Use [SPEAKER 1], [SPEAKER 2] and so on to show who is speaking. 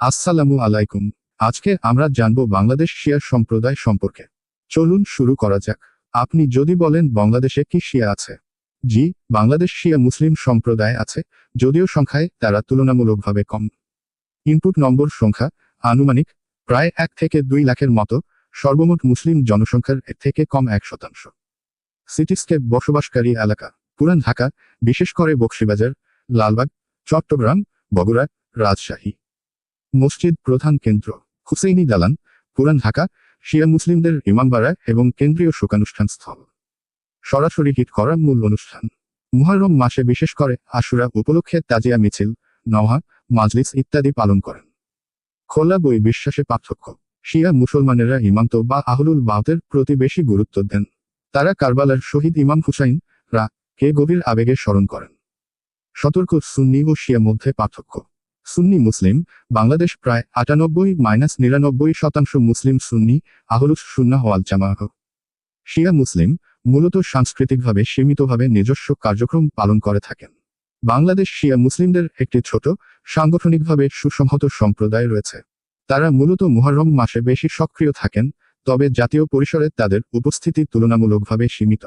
[SPEAKER 1] আসসালামু আলাইকুম। আজকে আমরা জানব বাংলাদেশ শিয়া সম্প্রদায় সম্পর্কে। চলুন শুরু করা যাক। আপনি যদি বলেন বাংলাদেশে কি শিয়া আছে? জি, বাংলাদেশ শিয়া মুসলিম সম্প্রদায় আছে, যদিও সংখ্যায় তারা তুলনামূলকভাবে কম। ইনপুট নম্বর সংখ্যা, আনুমানিক, প্রায় এক থেকে দুই লাখের মতো, সর্বমোট মুসলিম জনসংখ্যার থেকে কম এক শতাংশ। সিটিস্কেপ বসবাসকারী এলাকা। পুরান ঢাকা, বিশেষ করে বক্সিবাজার, লালবাগ, চট্টগ্রাম, বগুড়া, রাজশাহী। মসজিদ প্রধান কেন্দ্র, হুসেইনি দালান, পুরান ঢাকা, শিয়া মুসলিমদের ইমামবাড়া এবং কেন্দ্রীয় শোকানুষ্ঠান স্থল। সরাসরি হিট করা মূল অনুষ্ঠান। মুহররম মাসে বিশেষ করে আশুরা উপলক্ষে তাজিয়া মিছিল, নওহা, মাজলিস ইত্যাদি পালন করেন। খোলা বই বিশ্বাসে পার্থক্য। শিয়া মুসলমানেরা ইমামত বা আহলুল বাউতের প্রতি বেশি গুরুত্ব দেন। তারা কারবালার শহীদ ইমাম হুসাইন, রা কে গভীর আবেগে স্মরণ করেন? সতর্ক সুন্নি ও শিয়া মধ্যে পার্থক্য। সুন্নি মুসলিম, বাংলাদেশ প্রায় আটানব্বই মাইনাস নিরানব্বই শতাংশ মুসলিম সুন্নি, আহলুস সুন্না ওয়াল জামাহ। শিয়া মুসলিম মূলত সাংস্কৃতিকভাবে সীমিতভাবে নিজস্ব কার্যক্রম পালন করে থাকেন। বাংলাদেশ শিয়া মুসলিমদের একটি ছোট, সাংগঠনিকভাবে সুসংহত সম্প্রদায় রয়েছে। তারা মূলত মুহররম মাসে বেশি সক্রিয় থাকেন, তবে জাতীয় পরিসরে তাদের উপস্থিতি তুলনামূলকভাবে সীমিত।